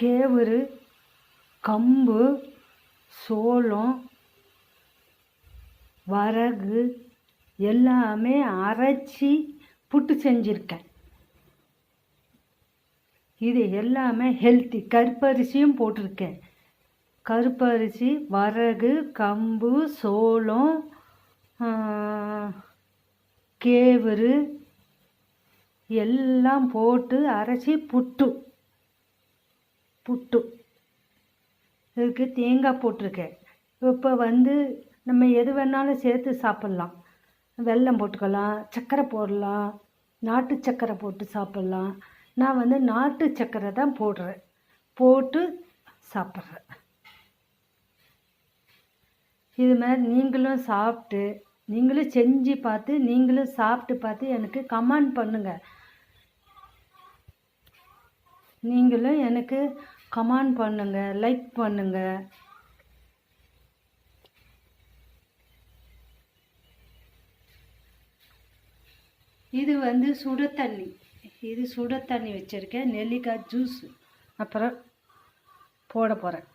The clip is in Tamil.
கேவுரு கம்பு சோளம் வரகு எல்லாமே அரைச்சி புட்டு செஞ்சுருக்கேன். இது எல்லாமே ஹெல்த்தி கருப்பரிசியும் போட்டிருக்கேன். கருப்பரிசி வரகு கம்பு சோளம் கேவுரு எல்லாம் போட்டு அரைச்சி புட்டு. புட்டு. இதுக்கு தேங்காய் போட்டிருக்கேன். இப்போ வந்து நம்ம எது வேணாலும் சேர்த்து சாப்பிட்லாம். வெல்லம் போட்டுக்கலாம் சர்க்கரை போடலாம் நாட்டு சர்க்கரை போட்டு சாப்பிட்லாம். நான் வந்து நாட்டு சர்க்கரை தான் போடுறேன். போட்டு சாப்பிட்றேன். இது மாதிரி நீங்களும் சாப்பிட்டு நீங்களும் செஞ்சு பார்த்து நீங்களும் சாப்பிட்டு பார்த்து எனக்கு கமெண்ட் பண்ணுங்கள் நீங்களும் எனக்கு கமெண்ட் பண்ணுங்கள் லைக் பண்ணுங்கள் இது வந்து சுட தண்ணி. இது சுட தண்ணி வச்சுருக்கேன். நெல்லிக்காய் ஜூஸ். அப்புறம் போட போகிறேன்